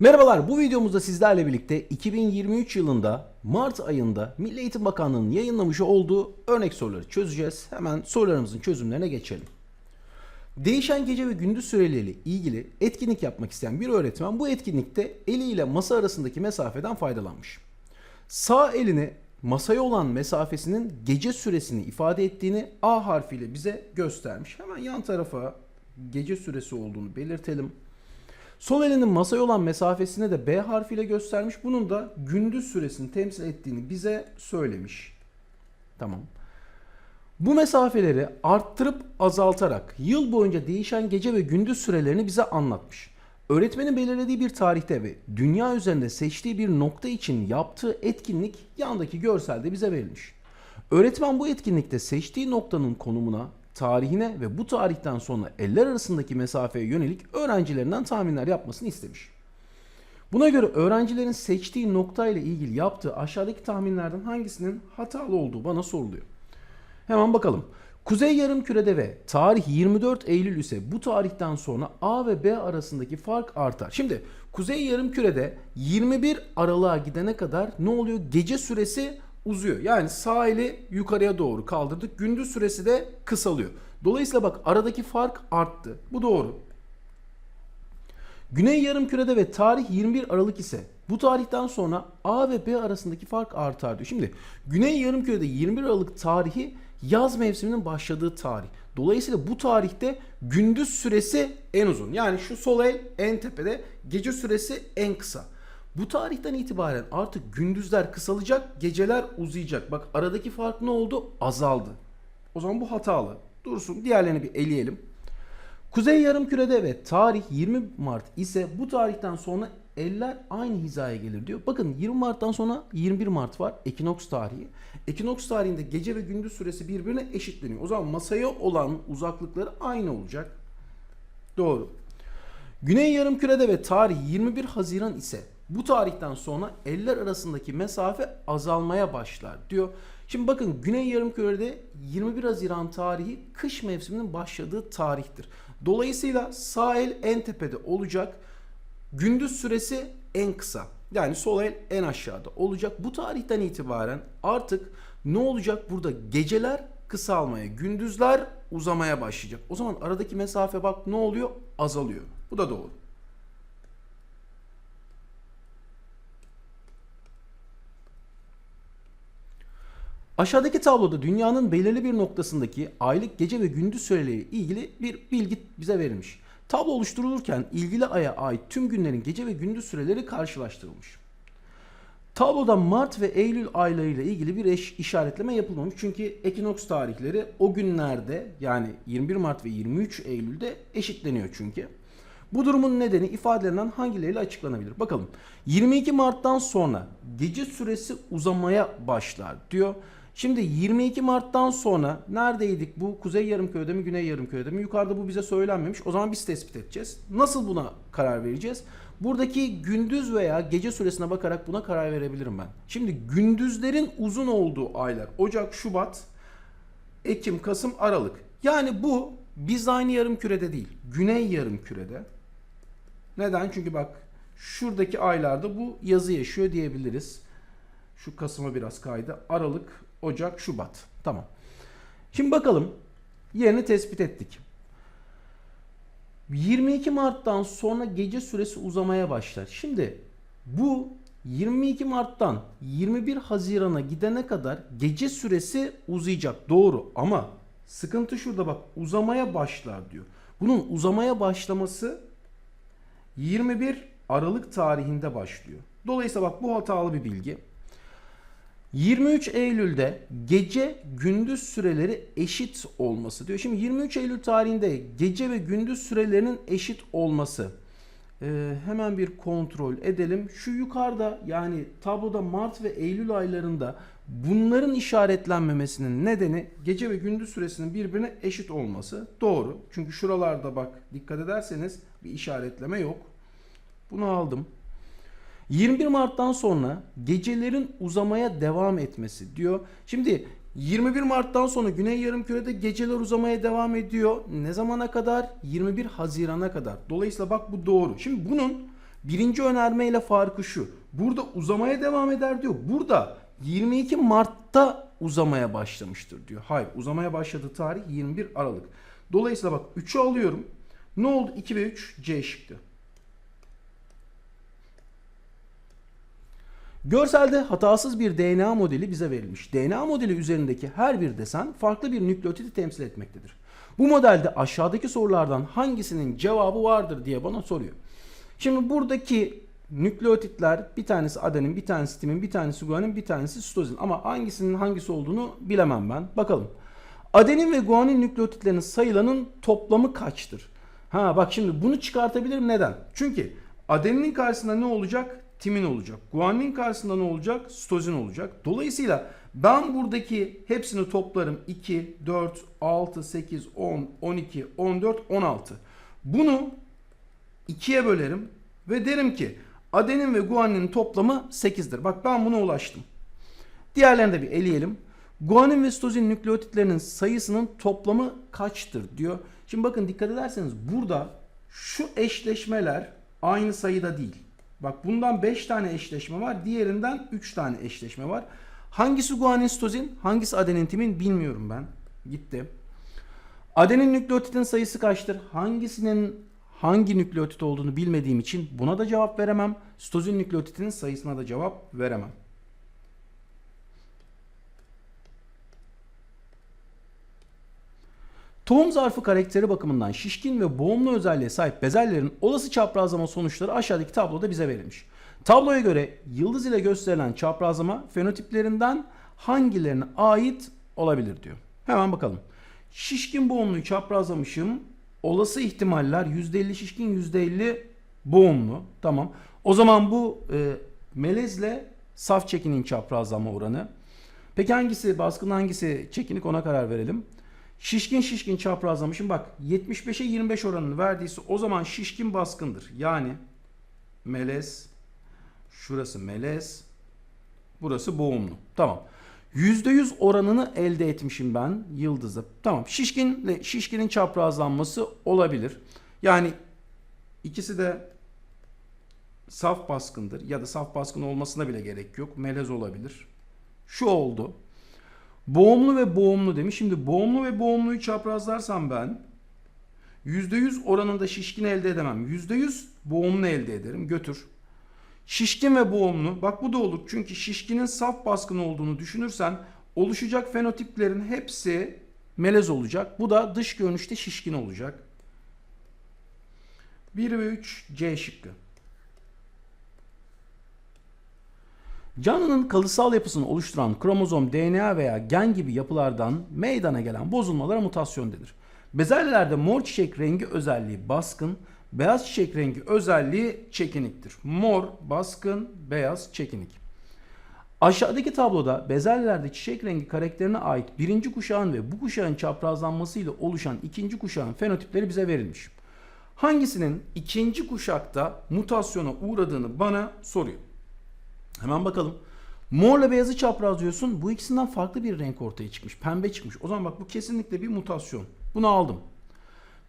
Merhabalar bu videomuzda sizlerle birlikte 2023 yılında Mart ayında Milli Eğitim Bakanlığı'nın yayınlamış olduğu örnek soruları çözeceğiz. Hemen sorularımızın çözümlerine geçelim. Değişen gece ve gündüz süreleriyle ilgili etkinlik yapmak isteyen bir öğretmen bu etkinlikte eliyle masa arasındaki mesafeden faydalanmış. Sağ elini masaya olan mesafesinin gece süresini ifade ettiğini A harfiyle bize göstermiş. Hemen yan tarafa gece süresi olduğunu belirtelim. Sol elinin masaya olan mesafesine de B harfiyle göstermiş. Bunun da gündüz süresini temsil ettiğini bize söylemiş. Tamam. Bu mesafeleri arttırıp azaltarak yıl boyunca değişen gece ve gündüz sürelerini bize anlatmış. Öğretmenin belirlediği bir tarihte ve dünya üzerinde seçtiği bir nokta için yaptığı etkinlik yandaki görselde bize verilmiş. Öğretmen bu etkinlikte seçtiği noktanın konumuna, tarihine ve bu tarihten sonra eller arasındaki mesafeye yönelik öğrencilerinden tahminler yapmasını istemiş. Buna göre öğrencilerin seçtiği nokta ile ilgili yaptığı aşağıdaki tahminlerden hangisinin hatalı olduğu bana soruluyor. Hemen bakalım. Kuzey Yarımküre'de ve tarih 24 Eylül ise bu tarihten sonra A ve B arasındaki fark artar. Şimdi Kuzey Yarımküre'de 21 Aralık'a gidene kadar ne oluyor? Gece süresi uzuyor. Yani sağ eli yukarıya doğru kaldırdık. Gündüz süresi de kısalıyor. Dolayısıyla bak aradaki fark arttı. Bu doğru. Güney Yarımküre'de ve tarih 21 Aralık ise bu tarihten sonra A ve B arasındaki fark artar diyor. Şimdi Güney Yarımküre'de 21 Aralık tarihi yaz mevsiminin başladığı tarih. Dolayısıyla bu tarihte gündüz süresi en uzun. Yani şu sol el en tepede, gece süresi en kısa. Bu tarihten itibaren artık gündüzler kısalacak, geceler uzayacak. Bak aradaki fark ne oldu? Azaldı. O zaman bu hatalı. Dursun. Diğerlerini bir eleyelim. Kuzey Yarımküre'de ve tarih 20 Mart ise bu tarihten sonra eller aynı hizaya gelir diyor. Bakın 20 Mart'tan sonra 21 Mart var. Ekinoks tarihi. Ekinoks tarihinde gece ve gündüz süresi birbirine eşitleniyor. O zaman masaya olan uzaklıkları aynı olacak. Doğru. Güney Yarımküre'de ve tarih 21 Haziran ise bu tarihten sonra eller arasındaki mesafe azalmaya başlar diyor. Şimdi bakın Güney Yarımküre'de 21 Haziran tarihi kış mevsiminin başladığı tarihtir. Dolayısıyla sağ el en tepede olacak. Gündüz süresi en kısa. Yani sol el en aşağıda olacak. Bu tarihten itibaren artık ne olacak? Burada geceler kısalmaya, gündüzler uzamaya başlayacak. O zaman aradaki mesafe bak ne oluyor? Azalıyor. Bu da doğru. Aşağıdaki tabloda dünyanın belirli bir noktasındaki aylık gece ve gündüz süreleri ilgili bir bilgi bize verilmiş. Tablo oluşturulurken ilgili aya ait tüm günlerin gece ve gündüz süreleri karşılaştırılmış. Tabloda Mart ve Eylül aylarıyla ilgili bir eş işaretleme yapılmamış. Çünkü ekinoks tarihleri o günlerde yani 21 Mart ve 23 Eylül'de eşitleniyor çünkü. Bu durumun nedeni ifadelerinden hangileriyle açıklanabilir? Bakalım. 22 Mart'tan sonra gece süresi uzamaya başlar diyor. Şimdi 22 Mart'tan sonra neredeydik? Bu Kuzey Yarımköy'de mi, Güney Yarımköy'de mi? Yukarıda bu bize söylenmemiş. O zaman biz tespit edeceğiz. Nasıl buna karar vereceğiz? Buradaki gündüz veya gece süresine bakarak buna karar verebilirim ben. Şimdi gündüzlerin uzun olduğu aylar Ocak, Şubat, Ekim, Kasım, Aralık. Yani bu biz aynı yarım kürede değil. Güney yarım kürede. Neden? Çünkü bak şuradaki aylarda bu yazı yaşıyor diyebiliriz. Şu Kasım'a biraz kaydı. Aralık, Ocak, Şubat. Tamam. Şimdi bakalım. Yerini tespit ettik. 22 Mart'tan sonra gece süresi uzamaya başlar. Şimdi bu 22 Mart'tan 21 Haziran'a gidene kadar gece süresi uzayacak. Doğru ama sıkıntı şurada bak uzamaya başlar diyor. Bunun uzamaya başlaması 21 Aralık tarihinde başlıyor. Dolayısıyla bak bu hatalı bir bilgi. 23 Eylül'de gece gündüz süreleri eşit olması diyor. Şimdi 23 Eylül tarihinde gece ve gündüz sürelerinin eşit olması. Ee, hemen bir kontrol edelim. Şu yukarıda yani tabloda Mart ve Eylül aylarında bunların işaretlenmemesinin nedeni gece ve gündüz süresinin birbirine eşit olması. Doğru. Çünkü şuralarda bak dikkat ederseniz bir işaretleme yok. Bunu aldım. 21 Mart'tan sonra gecelerin uzamaya devam etmesi diyor. Şimdi 21 Mart'tan sonra Güney Yarımküre'de geceler uzamaya devam ediyor. Ne zamana kadar? 21 Haziran'a kadar. Dolayısıyla bak bu doğru. Şimdi bunun Birinci önerme ile farkı şu. Burada uzamaya devam eder diyor. Burada 22 Mart'ta uzamaya başlamıştır diyor. Hayır uzamaya başladığı tarih 21 Aralık. Dolayısıyla bak 3'ü alıyorum. Ne oldu? 2 ve 3 C şıkkı. Görselde hatasız bir DNA modeli bize verilmiş. DNA modeli üzerindeki her bir desen farklı bir nükleotidi temsil etmektedir. Bu modelde aşağıdaki sorulardan hangisinin cevabı vardır diye bana soruyor. Şimdi buradaki nükleotitler bir tanesi adenin, bir tanesi timin, bir tanesi guanin, bir tanesi sitozin. Ama hangisinin hangisi olduğunu bilemem ben. Bakalım. Adenin ve guanin nükleotitlerinin sayılarının toplamı kaçtır? Ha bak şimdi bunu çıkartabilirim. Neden? Çünkü adeninin karşısında ne olacak? Timin olacak. Guaninin karşısında ne olacak? Sitozin olacak. Dolayısıyla ben buradaki hepsini toplarım. 2, 4, 6, 8, 10, 12, 14, 16. Bunu 2'ye bölerim ve derim ki adenin ve guaninin toplamı 8'dir. Bak ben buna ulaştım. Diğerlerini de bir eleyelim. Guanin ve sitozin nükleotitlerinin sayısının toplamı kaçtır diyor. Şimdi bakın dikkat ederseniz burada şu eşleşmeler aynı sayıda değil. Bak bundan 5 tane eşleşme var. Diğerinden 3 tane eşleşme var. Hangisi guanin sitozin, hangisi adenin timin bilmiyorum ben. Gitti. Adenin nükleotitin sayısı kaçtır? Hangisinin hangi nükleotit olduğunu bilmediğim için buna da cevap veremem. Sitozin nükleotitinin sayısına da cevap veremem. Tohum zarfı karakteri bakımından şişkin ve boğumlu özelliğe sahip bezellerin olası çaprazlama sonuçları aşağıdaki tabloda bize verilmiş. Tabloya göre yıldız ile gösterilen çaprazlama fenotiplerinden hangilerine ait olabilir diyor. Hemen bakalım. Şişkin boğumluyu çaprazlamışım. Olası ihtimaller %50 şişkin %50 boğumlu. Tamam. O zaman bu e, melezle saf çekinin çaprazlama oranı. Peki hangisi baskın hangisi çekinik ona karar verelim. Şişkin şişkin çaprazlamışım. Bak 75'e 25 oranını verdiyse o zaman şişkin baskındır. Yani melez, şurası melez, burası boğumlu. Tamam. %100 oranını elde etmişim ben yıldızı. Tamam. Şişkinle şişkinin çaprazlanması olabilir. Yani ikisi de saf baskındır ya da saf baskın olmasına bile gerek yok. Melez olabilir. Şu oldu. Boğumlu ve boğumlu demiş. Şimdi boğumlu ve boğumluyu çaprazlarsam ben %100 oranında şişkin elde edemem. %100 boğumlu elde ederim. Götür. Şişkin ve boğumlu. Bak bu da olur. Çünkü şişkinin saf baskın olduğunu düşünürsen oluşacak fenotiplerin hepsi melez olacak. Bu da dış görünüşte şişkin olacak. 1 ve 3 C şıkkı. Canlının kalıtsal yapısını oluşturan kromozom, DNA veya gen gibi yapılardan meydana gelen bozulmalara mutasyon denir. Bezelyelerde mor çiçek rengi özelliği baskın, beyaz çiçek rengi özelliği çekiniktir. Mor, baskın, beyaz, çekinik. Aşağıdaki tabloda bezelyelerde çiçek rengi karakterine ait birinci kuşağın ve bu kuşağın çaprazlanmasıyla oluşan ikinci kuşağın fenotipleri bize verilmiş. Hangisinin ikinci kuşakta mutasyona uğradığını bana soruyor. Hemen bakalım. Morla beyazı çaprazlıyorsun. Bu ikisinden farklı bir renk ortaya çıkmış. Pembe çıkmış. O zaman bak bu kesinlikle bir mutasyon. Bunu aldım.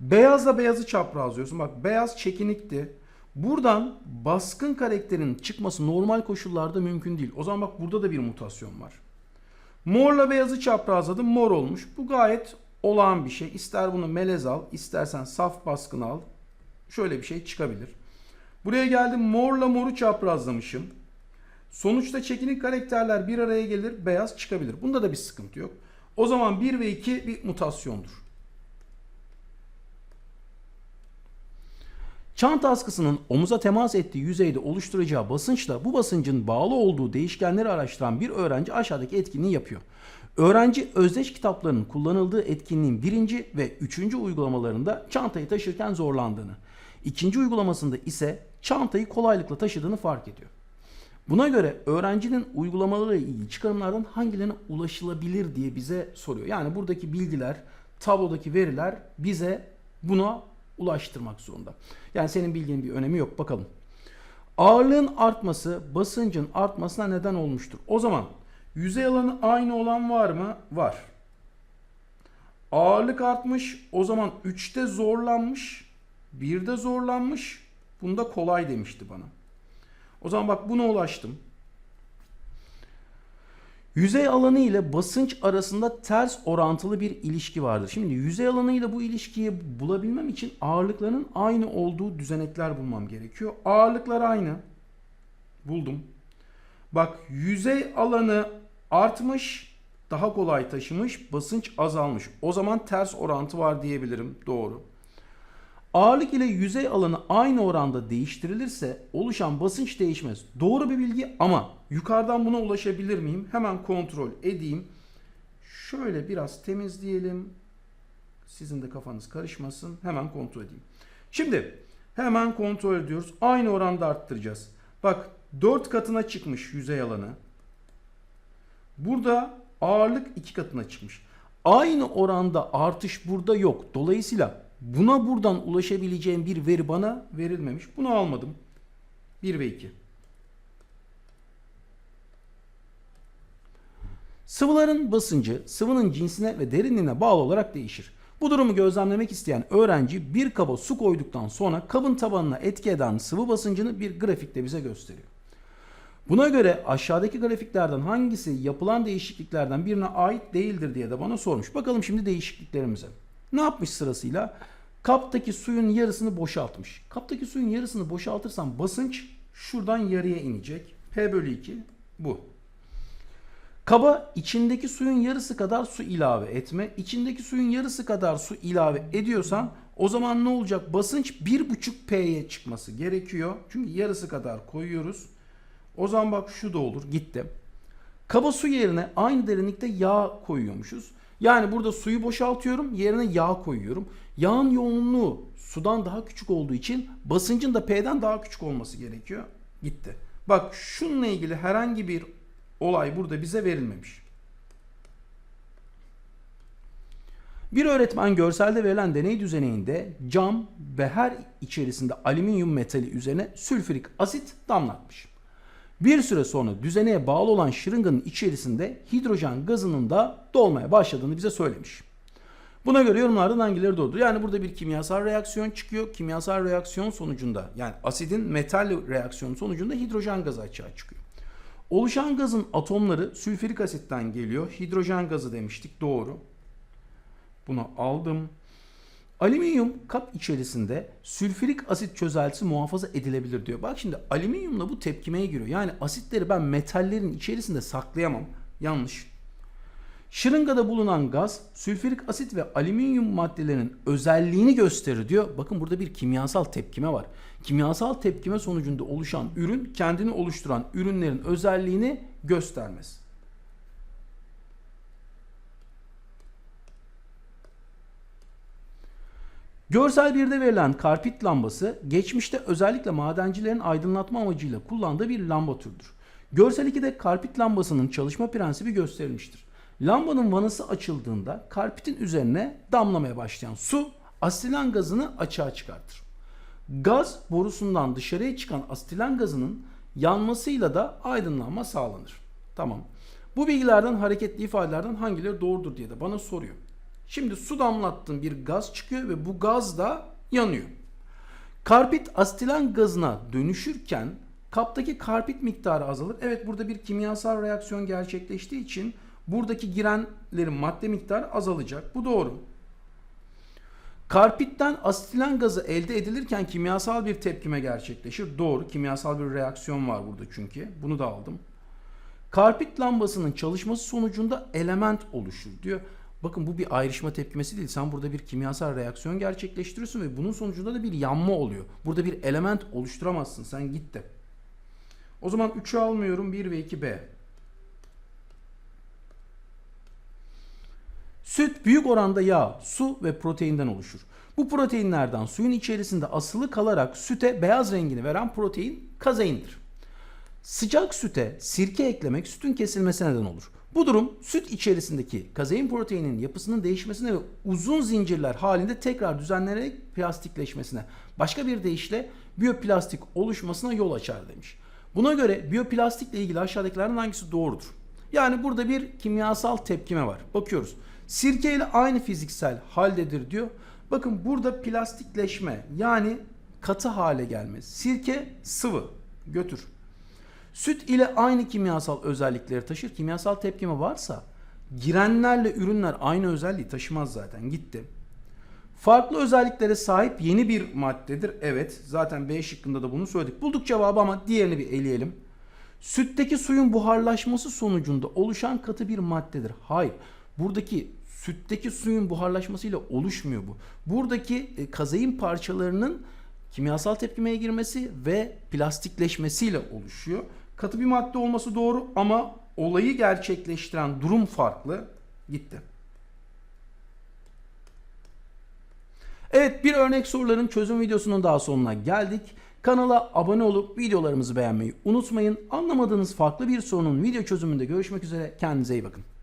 Beyazla beyazı çaprazlıyorsun. Bak beyaz çekinikti. Buradan baskın karakterin çıkması normal koşullarda mümkün değil. O zaman bak burada da bir mutasyon var. Morla beyazı çaprazladım. Mor olmuş. Bu gayet olağan bir şey. İster bunu melez al, istersen saf baskın al. Şöyle bir şey çıkabilir. Buraya geldim. Morla moru çaprazlamışım. Sonuçta çekinik karakterler bir araya gelir, beyaz çıkabilir. Bunda da bir sıkıntı yok. O zaman 1 ve 2 bir mutasyondur. Çanta askısının omuza temas ettiği yüzeyde oluşturacağı basınçla bu basıncın bağlı olduğu değişkenleri araştıran bir öğrenci aşağıdaki etkinliği yapıyor. Öğrenci özdeş kitaplarının kullanıldığı etkinliğin birinci ve üçüncü uygulamalarında çantayı taşırken zorlandığını, ikinci uygulamasında ise çantayı kolaylıkla taşıdığını fark ediyor. Buna göre öğrencinin uygulamalarıyla ilgili çıkarımlardan hangilerine ulaşılabilir diye bize soruyor. Yani buradaki bilgiler, tablodaki veriler bize buna ulaştırmak zorunda. Yani senin bilginin bir önemi yok. Bakalım. Ağırlığın artması basıncın artmasına neden olmuştur. O zaman yüzey alanı aynı olan var mı? Var. Ağırlık artmış. O zaman 3'te zorlanmış. 1'de zorlanmış. Bunda kolay demişti bana. O zaman bak buna ulaştım. Yüzey alanı ile basınç arasında ters orantılı bir ilişki vardır. Şimdi yüzey alanı ile bu ilişkiyi bulabilmem için ağırlıkların aynı olduğu düzenekler bulmam gerekiyor. Ağırlıklar aynı. Buldum. Bak yüzey alanı artmış, daha kolay taşımış, basınç azalmış. O zaman ters orantı var diyebilirim. Doğru. Ağırlık ile yüzey alanı aynı oranda değiştirilirse oluşan basınç değişmez. Doğru bir bilgi ama yukarıdan buna ulaşabilir miyim? Hemen kontrol edeyim. Şöyle biraz temizleyelim. Sizin de kafanız karışmasın. Hemen kontrol edeyim. Şimdi hemen kontrol ediyoruz. Aynı oranda arttıracağız. Bak 4 katına çıkmış yüzey alanı. Burada ağırlık 2 katına çıkmış. Aynı oranda artış burada yok. Dolayısıyla buna buradan ulaşabileceğim bir veri bana verilmemiş. Bunu almadım. 1 ve 2. Sıvıların basıncı sıvının cinsine ve derinliğine bağlı olarak değişir. Bu durumu gözlemlemek isteyen öğrenci bir kaba su koyduktan sonra kabın tabanına etki eden sıvı basıncını bir grafikte bize gösteriyor. Buna göre aşağıdaki grafiklerden hangisi yapılan değişikliklerden birine ait değildir diye de bana sormuş. Bakalım şimdi değişikliklerimize. Ne yapmış sırasıyla? Kaptaki suyun yarısını boşaltmış. Kaptaki suyun yarısını boşaltırsam basınç şuradan yarıya inecek. P bölü 2 bu. Kaba içindeki suyun yarısı kadar su ilave etme. İçindeki suyun yarısı kadar su ilave ediyorsan o zaman ne olacak? Basınç 1,5 P'ye çıkması gerekiyor. Çünkü yarısı kadar koyuyoruz. O zaman bak şu da olur. Gitti. Kaba su yerine aynı derinlikte yağ koyuyormuşuz. Yani burada suyu boşaltıyorum. Yerine yağ koyuyorum. Yağın yoğunluğu sudan daha küçük olduğu için basıncın da P'den daha küçük olması gerekiyor. Gitti. Bak şununla ilgili herhangi bir olay burada bize verilmemiş. Bir öğretmen görselde verilen deney düzeninde cam ve her içerisinde alüminyum metali üzerine sülfürik asit damlatmış. Bir süre sonra düzeneye bağlı olan şırınganın içerisinde hidrojen gazının da dolmaya başladığını bize söylemiş. Buna göre yorumlardan hangileri doğrudur? Yani burada bir kimyasal reaksiyon çıkıyor. Kimyasal reaksiyon sonucunda yani asidin metal reaksiyonu sonucunda hidrojen gazı açığa çıkıyor. Oluşan gazın atomları sülfürik asitten geliyor. Hidrojen gazı demiştik. Doğru. Bunu aldım. Alüminyum kap içerisinde sülfürik asit çözeltisi muhafaza edilebilir diyor. Bak şimdi alüminyumla bu tepkimeye giriyor. Yani asitleri ben metallerin içerisinde saklayamam. Yanlış. Şırıngada bulunan gaz sülfürik asit ve alüminyum maddelerinin özelliğini gösterir diyor. Bakın burada bir kimyasal tepkime var. Kimyasal tepkime sonucunda oluşan ürün kendini oluşturan ürünlerin özelliğini göstermez. Görsel birde verilen karpit lambası geçmişte özellikle madencilerin aydınlatma amacıyla kullandığı bir lamba türüdür. Görsel 2'de karpit lambasının çalışma prensibi gösterilmiştir. Lambanın vanası açıldığında karpitin üzerine damlamaya başlayan su asilen gazını açığa çıkartır. Gaz borusundan dışarıya çıkan asilen gazının yanmasıyla da aydınlanma sağlanır. Tamam. Bu bilgilerden hareketli ifadelerden hangileri doğrudur diye de bana soruyor. Şimdi su damlattığın bir gaz çıkıyor ve bu gaz da yanıyor. Karpit asetilen gazına dönüşürken kaptaki karpit miktarı azalır. Evet burada bir kimyasal reaksiyon gerçekleştiği için buradaki girenlerin madde miktarı azalacak. Bu doğru. Karpitten asetilen gazı elde edilirken kimyasal bir tepkime gerçekleşir. Doğru. Kimyasal bir reaksiyon var burada çünkü. Bunu da aldım. Karpit lambasının çalışması sonucunda element oluşur diyor. Bakın bu bir ayrışma tepkimesi değil. Sen burada bir kimyasal reaksiyon gerçekleştiriyorsun ve bunun sonucunda da bir yanma oluyor. Burada bir element oluşturamazsın. Sen git de. O zaman 3'ü almıyorum. 1 ve 2B. Süt büyük oranda yağ, su ve proteinden oluşur. Bu proteinlerden suyun içerisinde asılı kalarak süte beyaz rengini veren protein kazeindir. Sıcak süte sirke eklemek sütün kesilmesine neden olur. Bu durum süt içerisindeki kazein proteinin yapısının değişmesine ve uzun zincirler halinde tekrar düzenlenerek plastikleşmesine, başka bir deyişle biyoplastik oluşmasına yol açar demiş. Buna göre biyoplastikle ilgili aşağıdakilerden hangisi doğrudur? Yani burada bir kimyasal tepkime var. Bakıyoruz. Sirke ile aynı fiziksel haldedir diyor. Bakın burada plastikleşme yani katı hale gelme. Sirke sıvı götür. Süt ile aynı kimyasal özellikleri taşır. Kimyasal tepkime varsa girenlerle ürünler aynı özelliği taşımaz zaten. Gitti. Farklı özelliklere sahip yeni bir maddedir. Evet zaten B şıkkında da bunu söyledik. Bulduk cevabı ama diğerini bir eleyelim. Sütteki suyun buharlaşması sonucunda oluşan katı bir maddedir. Hayır. Buradaki sütteki suyun buharlaşmasıyla oluşmuyor bu. Buradaki e, kazein parçalarının kimyasal tepkimeye girmesi ve plastikleşmesiyle oluşuyor. Katı bir madde olması doğru ama olayı gerçekleştiren durum farklı. Gitti. Evet bir örnek soruların çözüm videosunun daha sonuna geldik. Kanala abone olup videolarımızı beğenmeyi unutmayın. Anlamadığınız farklı bir sorunun video çözümünde görüşmek üzere. Kendinize iyi bakın.